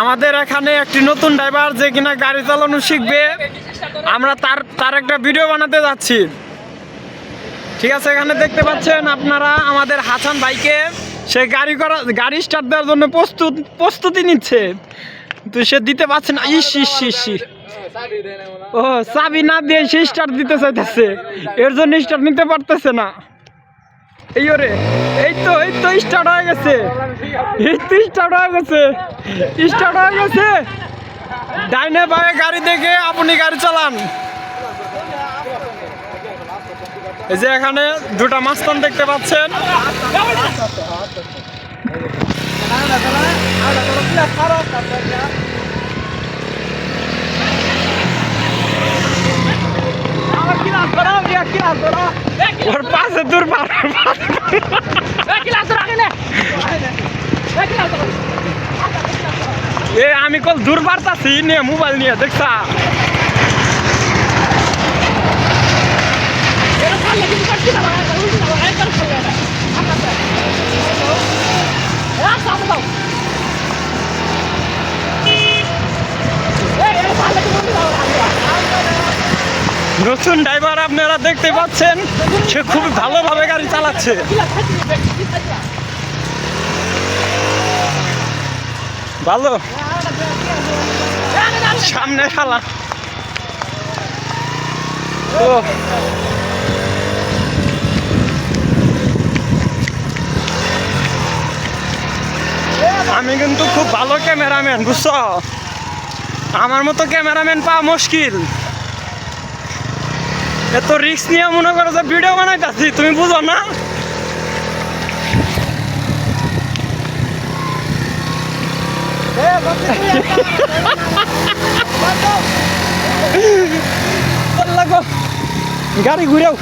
আমাদের এখানে একটি নতুন ড্রাইভার যে কিনা গাড়ি চালানো শিখবে। আমরা তার তার একটা ভিডিও বানাতে যাচ্ছি। ঠিক আছে, এখানে দেখতে পাচ্ছেন আপনারা আমাদের হাসান ভাইকে। সে গাড়ি করা, গাড়ি স্টার্ট দেওয়ার জন্য প্রস্তুত, প্রস্তুতি নিচ্ছে। তো সে দিতে পারছে না। ইস ইস ইস। ও, চাবি না দিয়ে সে স্টার্ট দিতে চাইতেছে। এর জন্য স্টার্ট নিতে পারতেছে না। এই ওরে, এই তো এই তো স্টার্ট হয়ে গেছে। এই তো স্টার্ট হয়ে গেছে। স্টার্ট হয়ে গেছে। ডাইনে বামে গাড়ি দেখে আপনি গাড়ি চালান। এই যে এখানে দুটা মাস্তান দেখতে পাচ্ছেন। ওর পাশে দূর পার আমি কল দূর পারতাছি নিয়ে মোবাইল নিয়ে, দেখছা? নতুন ড্রাইভার আপনারা দেখতে পাচ্ছেন, সে খুব ভালোভাবে গাড়ি চালাচ্ছে। ভালো? সামনে ও। আমি কিন্তু খুব ভালো ক্যামেরাম্যান, বুঝছ? আমার মতো ক্যামেরাম্যান পাওয়া মুশকিল। এত রিস্ক নিয়ে মনে করো যে ভিডিও বানাইতেছি, তুমি বুঝো না? গাড়ি ঘুরেও।